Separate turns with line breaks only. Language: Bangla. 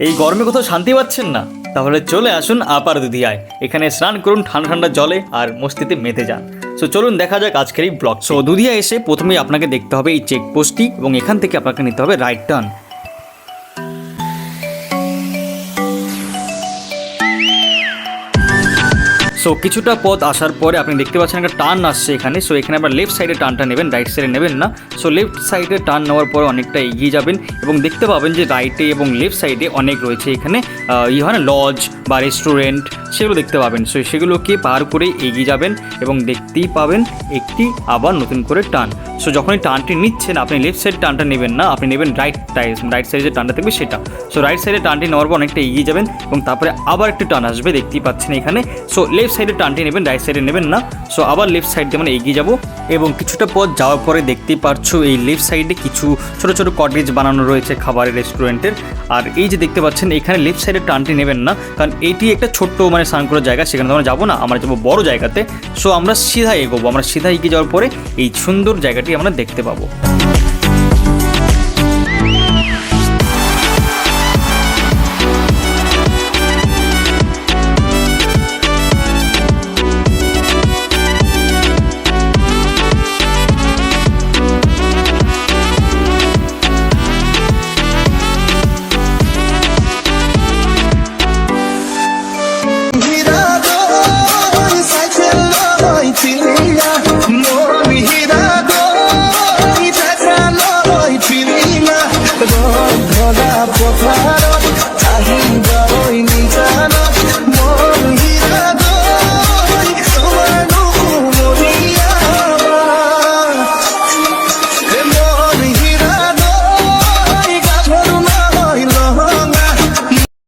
এই গরমে কোথাও শান্তি পাচ্ছেন না? তাহলে চলে আসুন আপার দুধিয়ায় এখানে স্নান করুন ঠান্ডা ঠান্ডা জলে আর মস্তিতে মেতে যান। সো চলুন দেখা যাক আজকের এই ব্লগ সো দুধিয়া এসে প্রথমেই আপনাকে দেখতে হবে এই চেকপোস্টটি এবং এখান থেকে আপনাকে নিতে হবে রাইট টার্ন সো কিছুটা পথ আসার পরে আপনি দেখতে পাচ্ছেন একটা টার্ন আসছে এখানে। সো এখানে আবার লেফট সাইডে টার্নটা নেবেন রাইট সাইডে নেবেন না। সো লেফট সাইডে টার্ন নেওয়ার পরে অনেকটা এগিয়ে যাবেন এবং দেখতে পাবেন যে রাইটে এবং লেফট সাইডে অনেক রয়েছে এখানে ই হয় না লজ বা রেস্টুরেন্ট সেগুলো দেখতে পাবেন। সো সেগুলোকে পার করে এগিয়ে যাবেন এবং দেখতেই পাবেন একটি আবার নতুন করে টার্ন সো যখনই টানটি নিচ্ছেন, আপনি লেফট সাইড টানটা নেবেন না, আপনি নেবেন রাইট রাইট সাইডে যে টার্নটা থাকবে সেটা। সো রাইট সাইডে টার্নটি নেওয়ার পর অনেকটা এগিয়ে যাবেন এবং তারপরে আবার একটু টান আসবে, দেখতেই পাচ্ছেন এখানে। সো লেফট সাইডে টার্নটি নেবেন রাইট সাইডে নেবেন না। সো আবার লেফট সাইড দিয়ে মানে এগিয়ে যাব এবং কিছুটা পথ যাওয়ার পরে দেখতেই পারছ এই লেফট সাইডে কিছু ছোট ছোট কটেজ বানানো রয়েছে খাবারের রেস্টুরেন্টের আর এই যে দেখতে পাচ্ছেন, এখানে লেফট সাইডে টানটি নেবেন না, কারণ এটি একটা ছোট্ট মানে স্নান করার জায়গা, সেখানে তো আমরা যাব না, আমরা যাব বড় জায়গাতে। সো আমরা সিধা এগোবো, আমরা সিধা এগিয়ে যাওয়ার পরে এই সুন্দর জায়গাটি আমরা দেখতে পাবো। 사랑.